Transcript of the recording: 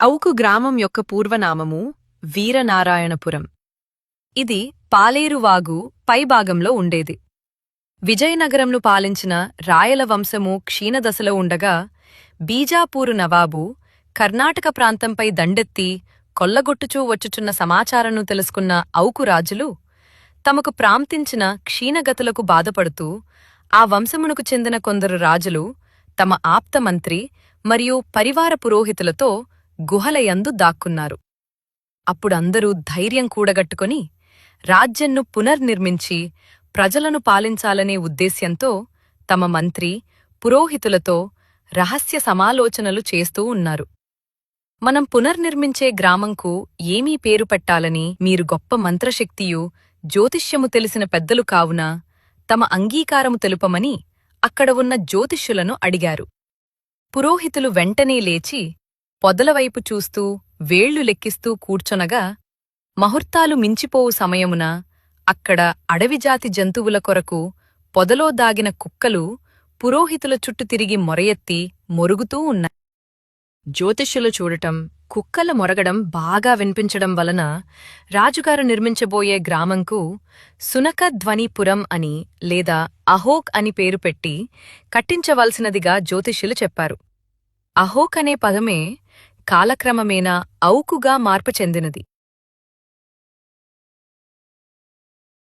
ఔకు గ్రామం యొక్క పూర్వనామము వీరనారాయణపురం. ఇది పాలేరువాగు పైభాగంలో ఉండేది. విజయనగరంను పాలించిన రాయల వంశము క్షీణదశలో ఉండగా బీజాపూరు నవాబు కర్ణాటక ప్రాంతంపై దండెత్తి కొల్లగొట్టుచూ వచ్చుచున్న సమాచారంను తెలుసుకున్న ఔకు రాజులు తమకు ప్రాంతించిన క్షీణగతులకు బాధపడుతూ ఆ వంశమునకు చెందిన కొందరు రాజులు తమ ఆప్తమంత్రి మరియు పరివార పురోహితులతో గుహలయందు దాక్కున్నారు. అప్పుడందరూ ధైర్యం కూడగట్టుకొని రాజ్యంను పునర్నిర్మించి ప్రజలను పాలించాలనే ఉద్దేశ్యంతో తమ మంత్రి పురోహితులతో రహస్య సమాలోచనలు చేస్తూ ఉన్నారు. మనం పునర్నిర్మించే గ్రామంకు ఏమీ పేరు పెట్టాలని మీరు గొప్ప మంత్రశక్తియు జ్యోతిష్యము తెలిసిన పెద్దలు కావున తమ అంగీకారము తెలుపమని అక్కడ ఉన్న జ్యోతిష్యులను అడిగారు. పురోహితులు వెంటనే లేచి పొదలవైపు చూస్తూ వేళ్ళు లెక్కిస్తూ కూర్చొనగా మహుర్తాలు మించిపోవు సమయమున అక్కడ అడవిజాతి జంతువుల కొరకు పొదలో దాగిన కుక్కలు పురోహితుల చుట్టూ తిరిగి మొరయెత్తి మొరుగుతూ ఉన్నాయి. జ్యోతిష్యులు చూడటం కుక్కల మొరగడం బాగా వినిపించడం వలన రాజుగారు నిర్మించబోయే గ్రామంకు సునకధ్వనిపురం అని లేదా అహోక్ అని పేరు పెట్టి కట్టించవలసినదిగా జ్యోతిష్యులు చెప్పారు. అహోక్ అనే పదమే కాలక్రమమేనా ఔకుగా మార్పు చెందినది.